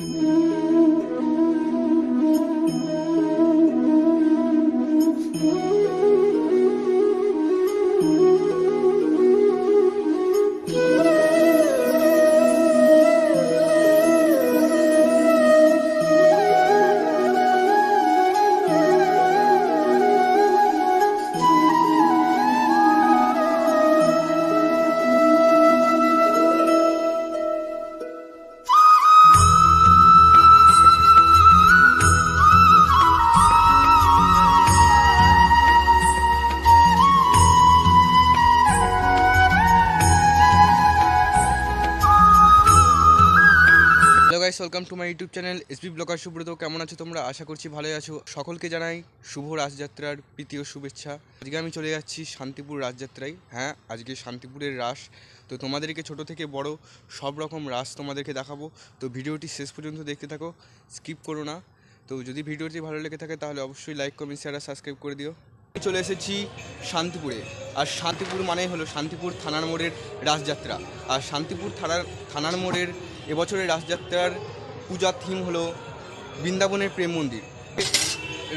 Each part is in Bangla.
Música welcome to my YouTube channel SB blogger Subrata. কেমন আছো তোমরা? আশা করছি ভালোই আছো। সকলকে জানাই শুভ রাসযাত্রার প্রীতি ও শুভেচ্ছা। আজকে আমি চলে যাচ্ছি শান্তিপুর রাসযাত্রায় হ্যাঁ আজকে শান্তিপুরের রাস। তো তোমাদেরকে ছোট থেকে বড় সব রকম রাস তোমাদেরকে দেখাবো। তো ভিডিওটি শেষ পর্যন্ত দেখতে থাকো, স্কিপ করো না। তো যদি ভিডিওটি ভালো লেগে থাকে তাহলে অবশ্যই লাইক, কমেন্ট শেয়ার আর সাবস্ক্রাইব করে দিও। চলে এসেছি শান্তিপুরে। আর শান্তিপুর মানে হলো শান্তিপুর থানার মোড়ের রাসযাত্রা আর শান্তিপুর থানার থানার মোড়ের এবছরের রাসযাত্রার পূজার থিম হলো বৃন্দাবনের প্রেম মন্দির।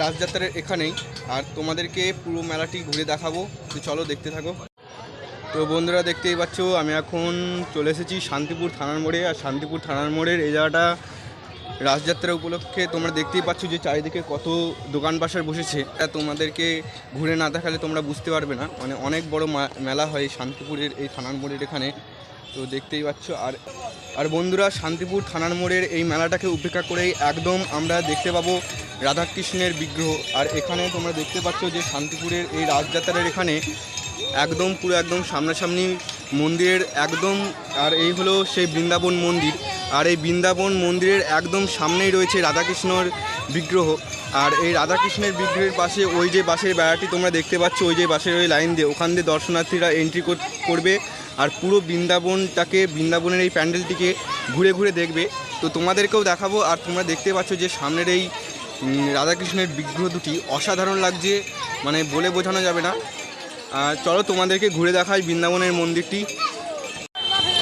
রাসযাত্রার এখানেই। আর তোমাদেরকে পুরো মেলাটি ঘুরে দেখাবো। তো চলো দেখতে থাকো। তো বন্ধুরা দেখতেই পাচ্ছ, আমি এখন চলে এসেছি শান্তিপুর থানার মোড়ে। আর শান্তিপুর থানার মোড়ের এই জায়গাটা রাসযাত্রা উপলক্ষে তোমরা দেখতেই পাচ্ছ যে চারিদিকে কত দোকান বাসার বসেছে। তা তোমাদেরকে ঘুরে না দেখালে তোমরা বুঝতে পারবে না। মানে অনেক বড় মেলা হয় শান্তিপুরের এই থানার মোড়ের এখানে। তো দেখতেই পাচ্ছ, আর আর বন্ধুরা, শান্তিপুর থানার মোড়ের এই মেলাটাকে উপেক্ষা করেই একদম আমরা দেখতে পাবো রাধাকৃষ্ণের বিগ্রহ। আর এখানে তোমরা দেখতে পাচ্ছ যে শান্তিপুরের এই রাজযাত্রার এখানে একদম পুরো একদম সামনাসামনি মন্দিরের একদম, আর এই হলো সেই বৃন্দাবন মন্দির। আর এই বৃন্দাবন মন্দিরের একদম সামনেই রয়েছে রাধাকৃষ্ণর বিগ্রহ। আর এই রাধাকৃষ্ণের বিগ্রহের পাশে ওই যে বাসের বেড়াটি তোমরা দেখতে পাচ্ছ, ওই যে বাসের ওই লাইন দিয়ে, ওখান দিয়ে দর্শনার্থীরা এন্ট্রি করবে। আর পুরো বৃন্দাবনটাকে, বৃন্দাবনের এই প্যান্ডেলটিকে ঘুরে ঘুরে দেখবে। তো তোমাদেরকেও দেখাবো আর তোমরা দেখতে পাচ্ছ যে সামনের এই রাধাকৃষ্ণের বিগ্রহ দুটি অসাধারণ লাগছে মানে বলে বোঝানো যাবে না। আর চলো তোমাদেরকে ঘুরে দেখাই বৃন্দাবনের মন্দিরটি।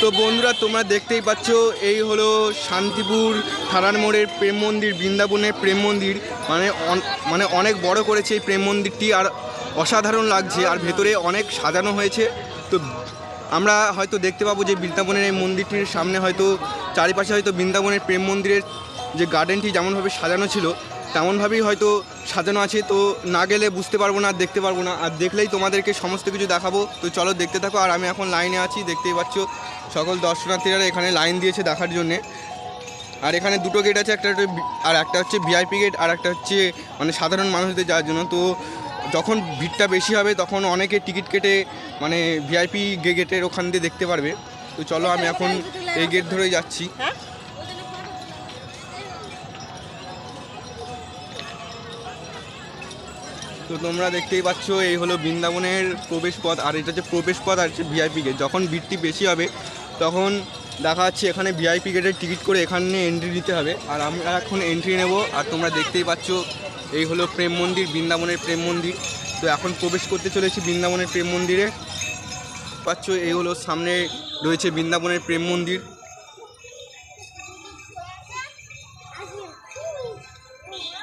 তো বন্ধুরা, তোমরা দেখতেই পাচ্ছ, এই হলো শান্তিপুর থানার মোড়ের প্রেম মন্দির, বৃন্দাবনের প্রেম মন্দির। মানে মানে অনেক বড় করেছে এই প্রেম মন্দিরটি আর অসাধারণ লাগছে, আর ভেতরে অনেক সাজানো হয়েছে। তো আমরা হয়তো দেখতে পাবো যে বৃন্দাবনের এই মন্দিরটির সামনে হয়তো চারিপাশে হয়তো বৃন্দাবনের প্রেম মন্দিরের যে গার্ডেনটি যেমনভাবে সাজানো ছিল, তেমনভাবেই হয়তো সাজানো আছে। তো না গেলে বুঝতে পারব না, দেখতে পারব না। আর দেখলেই তোমাদেরকে সমস্ত কিছু দেখাবো। তো চলো দেখতে থাকো। আর আমি এখন লাইনে আছি, দেখতেই পাচ্ছ সকল দর্শনার্থীরা এখানে লাইন দিয়েছে দেখার জন্যে। আর এখানে দুটো গেট আছে, একটা আর একটা হচ্ছে ভিআইপি গেট আর একটা হচ্ছে মানে সাধারণ মানুষদের যাওয়ার জন্য। তো যখন ভিড়টা বেশি হবে তখন অনেকে টিকিট কেটে মানে ভিআইপি গেটের ওখান দিয়ে দেখতে পারবে। তো চলো আমি এখন এই গেট ধরেই যাচ্ছি। তো তোমরা দেখতেই পাচ্ছ এই হলো বৃন্দাবনের প্রবেশ পথ আর এটা হচ্ছে প্রবেশ পথ আর হচ্ছে ভিআইপি গেট যখন ভিড়টি বেশি হবে তখন দেখা যাচ্ছে এখানে ভিআইপি গেটের টিকিট করে এখানে এন্ট্রি নিতে হবে। আর আমরা এখন এন্ট্রি নেব আর তোমরা দেখতেই পাচ্ছ এই হলো প্রেম মন্দির, বৃন্দাবনের প্রেম মন্দির। তো এখন প্রবেশ করতে চলেছি বৃন্দাবনের প্রেম মন্দিরে। পাচ্ছ, এই হলো সামনে রয়েছে বৃন্দাবনের প্রেম মন্দির।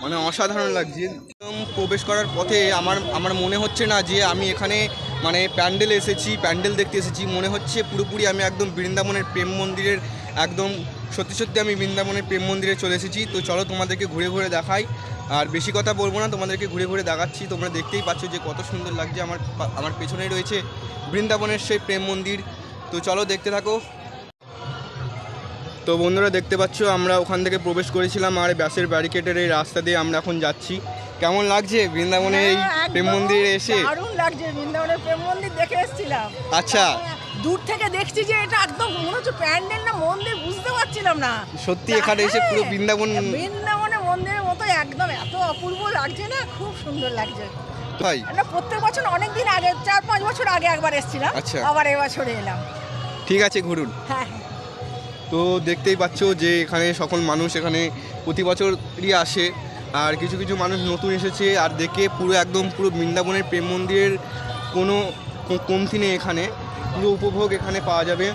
মানে অসাধারণ লাগছে। প্রবেশ করার পথে আমার আমার মনে হচ্ছে না যে আমি এখানে মানে প্যান্ডেল এসেছি, প্যান্ডেল দেখতে এসেছি। মনে হচ্ছে পুরোপুরি আমি একদম বৃন্দাবনের প্রেম মন্দিরের একদম সত্যি সত্যি আমি বৃন্দাবনের প্রেম মন্দিরে চলে এসেছি। তো চলো তোমাদেরকে ঘুরে ঘুরে দেখাই। আর বেশি কথা বলব না তোমাদেরকে ঘুরে ঘুরে দেখাচ্ছি। তোমরা দেখতেই পাচ্ছ যে কত সুন্দর লাগছে আমার আমার পেছনেই রয়েছে বৃন্দাবনের সেই প্রেম মন্দির। তো চলো দেখতে থাকো। তো বন্ধুরা দেখতে পাচ্ছ আমরা ওখান থেকে প্রবেশ করেছিলাম আর ব্যাসের ব্যারিকেডের এই রাস্তা দিয়ে আমরা এখন যাচ্ছি। কেমন লাগছে বৃন্দাবনের এই হ্যাঁ, প্রেম মন্দিরে এসে? দারুণ লাগছে বৃন্দাবনের প্রেম মন্দির দেখে এসেছিলাম। আচ্ছা। দূর থেকে দেখছি যে এটা একদম মনে হচ্ছে প্যান্ডেল না মন্দির বুঝতে পারছিলাম না। সত্যি এখানে এসে পুরো বৃন্দাবন বৃন্দাবনের মন্দিরের মতো একদম এত অপূর্ব লাগছে না খুব সুন্দর লাগছে। ভাই। আমরা প্রত্যেক বছর অনেক দিন আগে চার পাঁচ বছর আগে একবার এসেছিলাম আচ্ছা। আবার এবছরে এলাম। ঠিক আছে ঘুরুন। হ্যাঁ হ্যাঁ। তো দেখতেই পাচ্ছ যে এখানে সকল মানুষ এখানে প্রতি বছরই আসে আর কিছু কিছু মানুষ নতুন এসেছে আর দেখে পুরো একদম পুরো বৃন্দাবনের প্রেম মন্দিরের কোনো কমতি নেই এখানে। পুরো উপভোগ এখানে পাওয়া যাবে।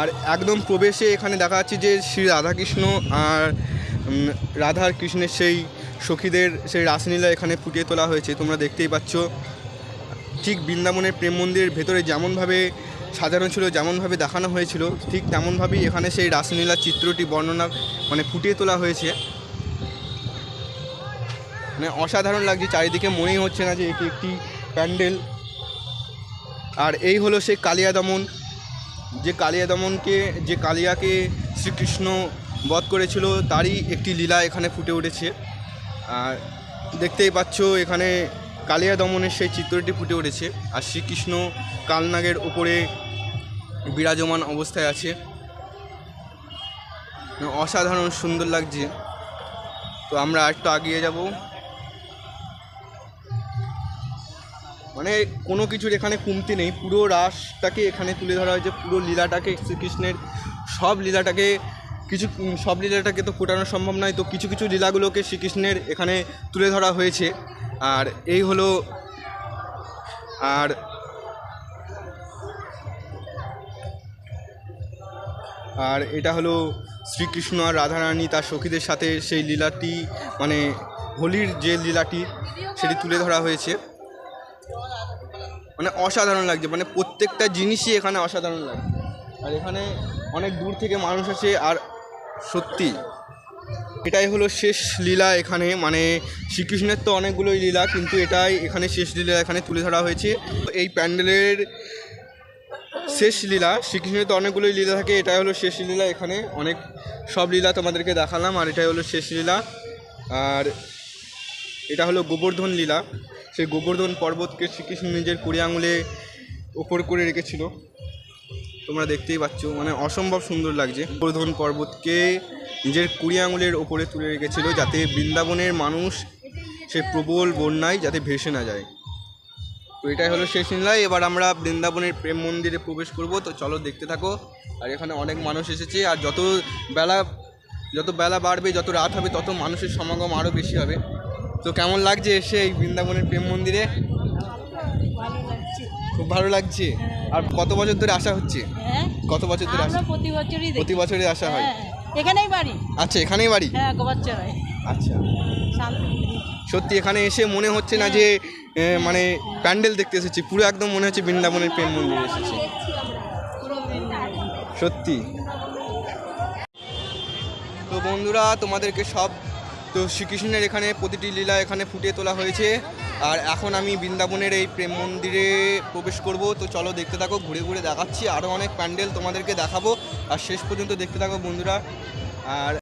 আর একদম প্রবেশে এখানে দেখা যাচ্ছে যে শ্রী রাধাকৃষ্ণ আর রাধা কৃষ্ণের সেই সখীদের সেই রাসলীলা এখানে ফুটিয়ে তোলা হয়েছে, তোমরা দেখতেই পাচ্ছ। ঠিক বৃন্দাবনের প্রেম মন্দিরের ভেতরে যেমনভাবে সাজানো ছিল, যেমনভাবে দেখানো হয়েছিল, ঠিক তেমনভাবেই এখানে সেই রাসলীলার চিত্রটি বর্ণনা মানে ফুটিয়ে তোলা হয়েছে। মানে অসাধারণ লাগছে, চারিদিকে মনেই হচ্ছে না যে এটি একটি প্যান্ডেল। আর এই হলো সেই কালিয়া দমন। যে কালিয়া দমনকে, যে কালিয়াকে শ্রীকৃষ্ণ বধ করেছিল, তারই একটি লীলা এখানে ফুটে উঠেছে। আর দেখতেই পাচ্ছ, এখানে কালিয়া দমনের সেই চিত্রটি ফুটে উঠেছে। আর শ্রীকৃষ্ণ কালনাগের উপরে বিরাজমান অবস্থায় আছে। অসাধারণ সুন্দর লাগছে। তো আমরা একটু আগিয়ে যাব। মানে কোনো কিছুর এখানে কমতি নেই। পুরো রাসটাকে এখানে তুলে ধরা হয়েছে, পুরো লীলাটাকে, শ্রীকৃষ্ণের সব লীলাটাকে, কিছু সব লীলাটাকে তো ফোটানো সম্ভব নয়। তো কিছু কিছু লীলাগুলোকে শ্রীকৃষ্ণের এখানে তুলে ধরা হয়েছে। আর এই হলো, আর আর এটা হলো শ্রীকৃষ্ণ আর রাধারানী তার সখীদের সাথে সেই লীলাটি মানে হোলির যে লীলাটি, সেটি তুলে ধরা হয়েছে। মানে অসাধারণ লাগছে মানে প্রত্যেকটা জিনিসই এখানে অসাধারণ লাগছে। আর এখানে অনেক দূর থেকে মানুষ আসে, আর সত্যি, এটাই হলো শেষ লীলা এখানে। মানে শ্রীকৃষ্ণের তো অনেকগুলোই লীলা, কিন্তু এটাই এখানে শেষ লীলা এখানে তুলে ধরা হয়েছে। এই প্যান্ডেলের শেষ লীলা, শ্রীকৃষ্ণের তো অনেকগুলোই লীলা থাকে, এটাই হলো শেষ লীলা এখানে। অনেক সব লীলা তোমাদেরকে দেখালাম, আর এটাই হলো শেষ লীলা। আর এটা হলো গোবর্ধন লীলা। সেই গোবর্ধন পর্বতকে শ্রীকৃষ্ণ নিজের কুড়ি আঙুলে ওপর করে রেখেছিল। তোমরা দেখতেই পাচ্ছ মানে অসম্ভব সুন্দর লাগছে। গোবর্ধন পর্বতকে নিজের কুড়ি আঙুলের ওপরে তুলে রেখেছিল যাতে বৃন্দাবনের মানুষ সে প্রবল বন্যায় যাতে ভেসে না যায়। তো এটাই হলো শেষ লীলা এবার আমরা বৃন্দাবনের প্রেম মন্দিরে প্রবেশ করব। তো চলো দেখতে থাকো। আর এখানে অনেক মানুষ এসেছে। আর যত বেলা যত বেলা বাড়বে, যত রাত হবে, তত মানুষের সমাগম আরও বেশি হবে। তো কেমন লাগছে এসে এই বৃন্দাবনের প্রেম মন্দিরে? খুব ভালো লাগছে। আর কত বছর ধরে আসা হচ্ছে? হ্যাঁ। কত বছর ধরে আসা? প্রতি বছরই প্রতি বছরই আসা হয়? হ্যাঁ এখানেই বাড়ি। আচ্ছা এখানেই বাড়ি? হ্যাঁ গোবাচ্চরায় আচ্ছা। সত্যি এখানে এসে মনে হচ্ছে না যে মানে প্যান্ডেল দেখতে এসেছি। পুরো একদম মনে হচ্ছে বৃন্দাবনের প্রেম মন্দিরে এসেছি। সত্যি। তো বন্ধুরা তোমাদেরকে সব তো শ্রীকৃষ্ণের এখানে প্রতিটি লীলা এখানে ফুটিয়ে তোলা হয়েছে। আর এখন আমি বৃন্দাবনের এই প্রেম মন্দিরে প্রবেশ করব। তো চলো দেখতে থাকো, ঘুরে ঘুরে দেখাচ্ছি। আরও অনেক প্যান্ডেল তোমাদেরকে দেখাবো। আর শেষ পর্যন্ত দেখতে থাকো বন্ধুরা। আর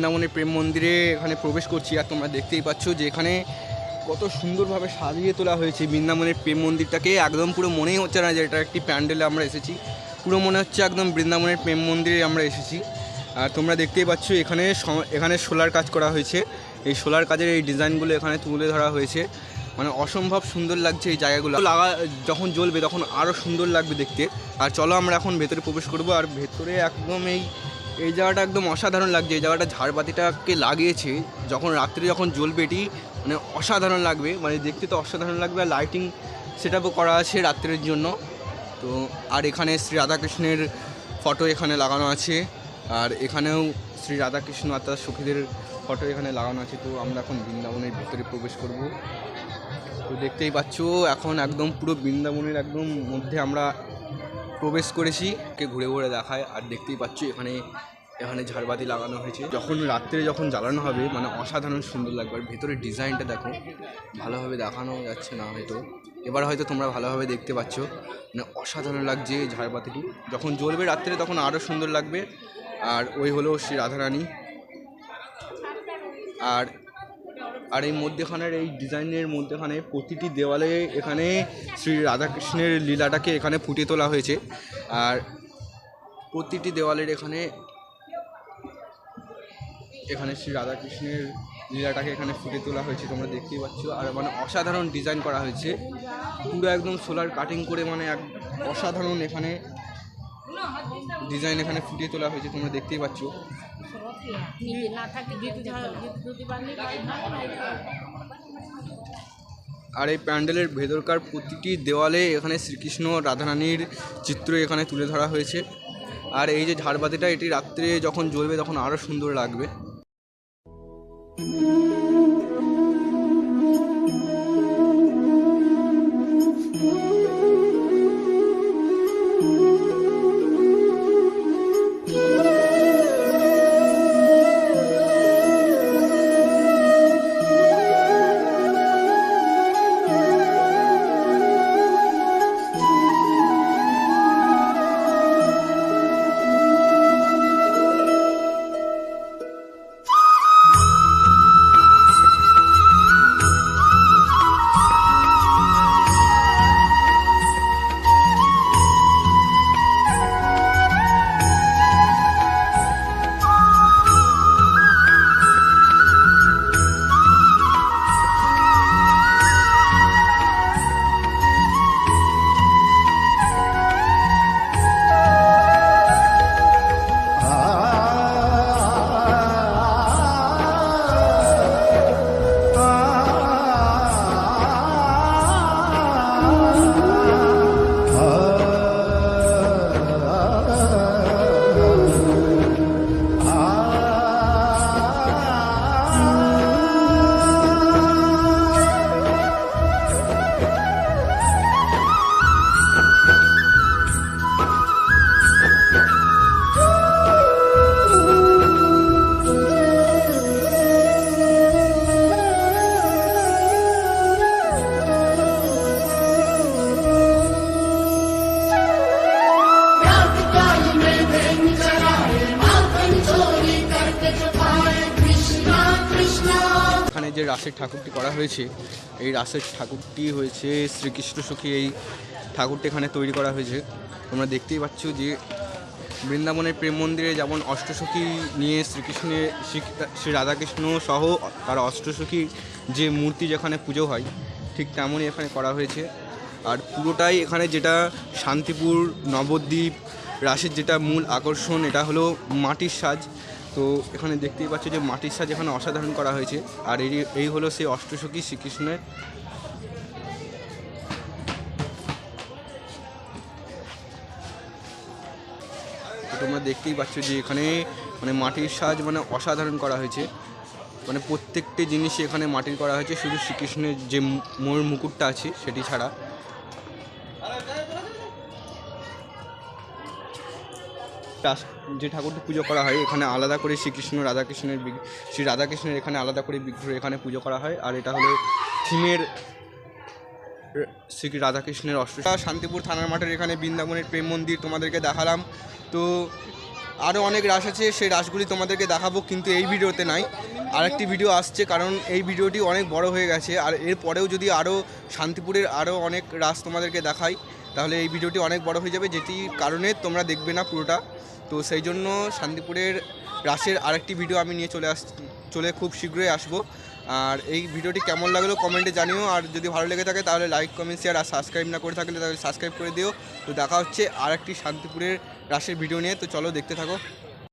বৃন্দাবনের প্রেম মন্দিরে এখানে প্রবেশ করছি আর তোমরা দেখতেই পাচ্ছ যে এখানে কত সুন্দরভাবে সাজিয়ে তোলা হয়েছে বৃন্দাবনের প্রেম মন্দিরটাকে। একদম পুরো মনেই হচ্ছে না যে এটা একটি প্যান্ডেলে আমরা এসেছি। পুরো মনে হচ্ছে একদম বৃন্দাবনের প্রেম মন্দিরে আমরা এসেছি। আর তোমরা দেখতেই পাচ্ছ এখানে এখানে সোলার কাজ করা হয়েছে। এই সোলার কাজের এই ডিজাইনগুলো এখানে তুলে ধরা হয়েছে। মানে অসম্ভব সুন্দর লাগছে এই জায়গাগুলো। লাগা, যখন জ্বলবে তখন আরও সুন্দর লাগবে দেখতে। আর চলো আমরা এখন ভেতরে প্রবেশ করব আর ভেতরে একদম এই এই জায়গাটা একদম অসাধারণ লাগছে। এই জায়গাটা ঝাড়বাতিটাকে লাগিয়েছে। যখন রাত্রে যখন জ্বলবে এটি মানে অসাধারণ লাগবে। মানে দেখতে তো অসাধারণ লাগবে, আর লাইটিং সেট করা আছে রাত্রের জন্য। তো, আর এখানে শ্রী রাধাকৃষ্ণের ফটো এখানে লাগানো আছে। আর এখানেও শ্রী রাধাকৃষ্ণ আর তার সখীদের ফটো এখানে লাগানো আছে। তো, আমরা এখন বৃন্দাবনের ভিতরে প্রবেশ করব। তো, দেখতেই পাচ্ছ, এখন একদম পুরো বৃন্দাবনের একদম মধ্যে আমরা প্রবেশ করেছি, কে ঘুরে ঘুরে দেখায়, আর দেখতেই পাচ্ছ এখানে এখানে ঝাড়বাতি লাগানো হয়েছে। যখন রাত্রে যখন জ্বালানো হবে মানে অসাধারণ সুন্দর লাগবে। আর ভেতরের ডিজাইনটা দেখো, ভালোভাবে দেখানো যাচ্ছে না হয়তো। এবার হয়তো তোমরা ভালোভাবে দেখতে পাচ্ছ মানে অসাধারণ লাগছে ঝাড়বাতিটি। যখন জ্বলবে রাত্রে, তখন আরও সুন্দর লাগবে। আর ওই হলো শ্রী রাধারানী। আর আর এই মধ্যেখানের এই ডিজাইনের মধ্যেখানে প্রতিটি দেওয়ালে এখানে শ্রী রাধাকৃষ্ণের লীলাটাকে এখানে ফুটিয়ে তোলা হয়েছে। আর প্রতিটি দেওয়ালের এখানে এখানে শ্রী রাধাকৃষ্ণের লীলাটাকে এখানে ফুটে তোলা হয়েছে, তোমরা দেখতেই পাচ্ছ। আর মানে অসাধারণ ডিজাইন করা হয়েছে। পুরো একদম সোলার কাটিং করে মানে এক অসাধারণ এখানে ডিজাইন এখানে ফুটিয়ে তোলা হয়েছে, তোমরা দেখতেই পাচ্ছ। আর এই প্যান্ডেলের ভেতরকার প্রতিটি দেওয়ালে এখানে শ্রীকৃষ্ণ রাধারানীর চিত্র এখানে তুলে ধরা হয়েছে। আর এই যে ঝাড়বাতিটা, এটি রাত্রে যখন জ্বলবে তখন আরও সুন্দর লাগবে। যে রাসের ঠাকুরটি করা হয়েছে, এই রাসের ঠাকুরটি হয়েছে শ্রীকৃষ্ণ সখী, এই ঠাকুরটি এখানে তৈরি করা হয়েছে। তোমরা দেখতেই পাচ্ছ যে বৃন্দাবনের প্রেম মন্দিরে যেমন অষ্টসখী নিয়ে শ্রীকৃষ্ণের শ্রী- রাধাকৃষ্ণ সহ তার অষ্টসখী যে মূর্তি যেখানে পুজো হয়, ঠিক তেমনই এখানে করা হয়েছে। আর পুরোটাই এখানে যেটা শান্তিপুর, নবদ্বীপ, রাসের যেটা মূল আকর্ষণ, এটা হলো মাটির সাজ। তো এখানে দেখতেই পাচ্ছ যে মাটির সাজ এখানে অসাধারণ করা হয়েছে। আর এই এই হলো সেই অষ্টসখী শ্রীকৃষ্ণের তোমরা দেখতেই পাচ্ছ যে এখানে মানে মাটির সাজ মানে অসাধারণ করা হয়েছে। মানে প্রত্যেকটি জিনিসই এখানে মাটির করা হয়েছে, শুধু শ্রীকৃষ্ণের যে মোর মুকুটটা আছে সেটি ছাড়া। রাস- যে ঠাকুরটি পুজো করা হয়, এখানে আলাদা করে শ্রীকৃষ্ণ, রাধাকৃষ্ণের শ্রী রাধাকৃষ্ণের এখানে আলাদা করে বিগ্রহ এখানে পুজো করা হয়। আর এটা হলো থিমের শ্রী রাধাকৃষ্ণের অষ্ট শান্তিপুর থানার মাঠের এখানে বৃন্দাবনের প্রেম মন্দির তোমাদেরকে দেখালাম। তো আরও অনেক রাস আছে, সেই রাসগুলি তোমাদেরকে দেখাবো, কিন্তু এই ভিডিওতে নাই। আরেকটি ভিডিও আসছে, কারণ এই ভিডিওটি অনেক বড় হয়ে গেছে। আর এর পরেও যদি আরও শান্তিপুরের আরও অনেক রাস তোমাদেরকে দেখাই তাহলে এই ভিডিওটি অনেক বড় হয়ে যাবে, যেটি কারণে তোমরা দেখবে না পুরোটা। তো সেই জন্য শান্তিপুরের রাশের আরেকটি ভিডিও আমি নিয়ে চলে আস, চলে খুব শীঘ্রই আসব। আর এই ভিডিওটি কেমন লাগল কমেন্টে জানিও, আর যদি ভালো লেগে থাকে তাহলে লাইক, কমেন্ট, শেয়ার আর সাবস্ক্রাইব না করে থাকলে তাহলে সাবস্ক্রাইব করে দিও। তো দেখা হচ্ছে আরেকটি শান্তিপুরের রাশের ভিডিও নিয়ে, তো চলো দেখতে থাকো।